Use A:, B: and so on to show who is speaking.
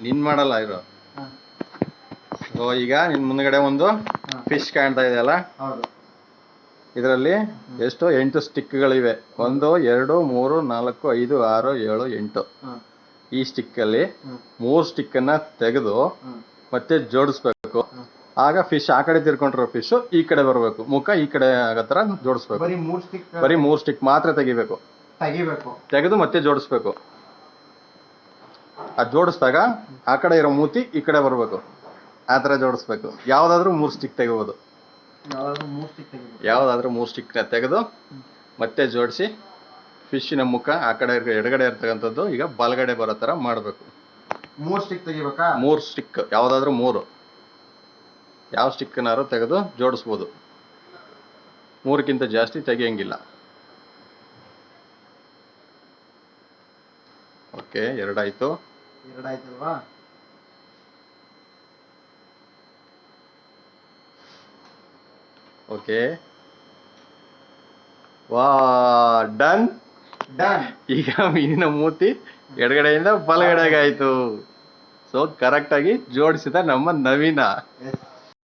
A: ನಿನ್ ಮಾಡಲ್ಲ ಇರೋ
B: ಹಾ.
A: ಸೊ ಈಗ ನಿನ್ ಮುಂದ್ಗಡೆ ಒಂದು ಫಿಶ್ ಕಾಣ್ತಾ ಇದೆಯಲ್ಲ
B: ಅಲ್ಲ?
A: ಇದರಲ್ಲಿ ಎಷ್ಟು? ಎಂಟು ಸ್ಟಿಕ್ಗಳಿವೆ ಒಂದು ಎರಡು ಮೂರು ನಾಲ್ಕು ಐದು ಆರು ಏಳು ಎಂಟು. ಈ ಸ್ಟಿಕ್ಕಲ್ಲಿ
B: ಅಲ್ಲಿ
A: ಮೂರು ಸ್ಟಿಕ್ಕನ್ನು ತೆಗೆದು ಮತ್ತೆ ಜೋಡಿಸ್ಬೇಕು. ಆಗ ಫಿಶ್ ಆ ಕಡೆ ತಿರ್ಕೊಂಡಿರೋ ಫಿಶ್ ಈ ಕಡೆ ಬರಬೇಕು. ಮುಖ ಈ ಕಡೆ ಆಗತ್ತರ ಜೋಡಿಸ್ಬೇಕು.
B: ಬರೀ ಮೂರ್ ಸ್ಟಿಕ್
A: ಬರೀ ಮೂರು ಸ್ಟಿಕ್ ಮಾತ್ರ ತೆಗಿಬೇಕು.
B: ತೆಗಿಬೇಕು.
A: ತೆಗೆದು ಮತ್ತೆ ಜೋಡಿಸ್ಬೇಕು. ಅದು ಜೋಡಿಸಿದಾಗ ಆ ಕಡೆ ಇರೋ ಮೂತಿ ಈ ಕಡೆ ಬರಬೇಕು. ಆ ಥರ ಜೋಡಿಸ್ಬೇಕು. ಯಾವುದಾದ್ರೂ ಮೂರು ಸ್ಟಿಕ್ ತೆಗಿಬೋದು.
B: ಯಾವ್ದಾದ್ರು ಮೂರ್ ಸ್ಟಿಕ್
A: ಸ್ಟಿಕ್ನ ತೆಗೆದು ಮತ್ತೆ ಜೋಡಿಸಿ ಫಿಶ್ಶಿನ ಮುಖ ಆ ಕಡೆ ಎಡಗಡೆ ಇರ್ತಕ್ಕಂಥದ್ದು ಈಗ ಬಲಗಡೆ ಬರೋ ಥರ ಮಾಡಬೇಕು.
B: ಮೂರ್ ಸ್ಟಿಕ್ ತೆಗಿಬೇಕಾ?
A: ಮೂರು ಸ್ಟಿಕ್ ಯಾವುದಾದ್ರೂ ಮೂರು. ಯಾವ ಸ್ಟಿಕ್ನಾರು ತೆಗೆದು ಜೋಡಿಸ್ಬೋದು. ಮೂರಕ್ಕಿಂತ ಜಾಸ್ತಿ ತೆಗಿಯಂಗಿಲ್ಲ. ಓಕೆ ಎರಡಾಯ್ತು.
B: ಎರಡಾಯ್ತಲ್ವಾ?
A: ಓಕೆ ವಾ ಡನ್.
B: ಡನ್.
A: ಈಗ ಮೀನಿನ ಮೂತಿ ಎಡಗಡೆಯಿಂದ ಬಲಗಡೆಗೆ ಸೊ ಕರೆಕ್ಟಾಗಿ ಜೋಡಿಸಿದ ನಮ್ಮ ನವೀನ.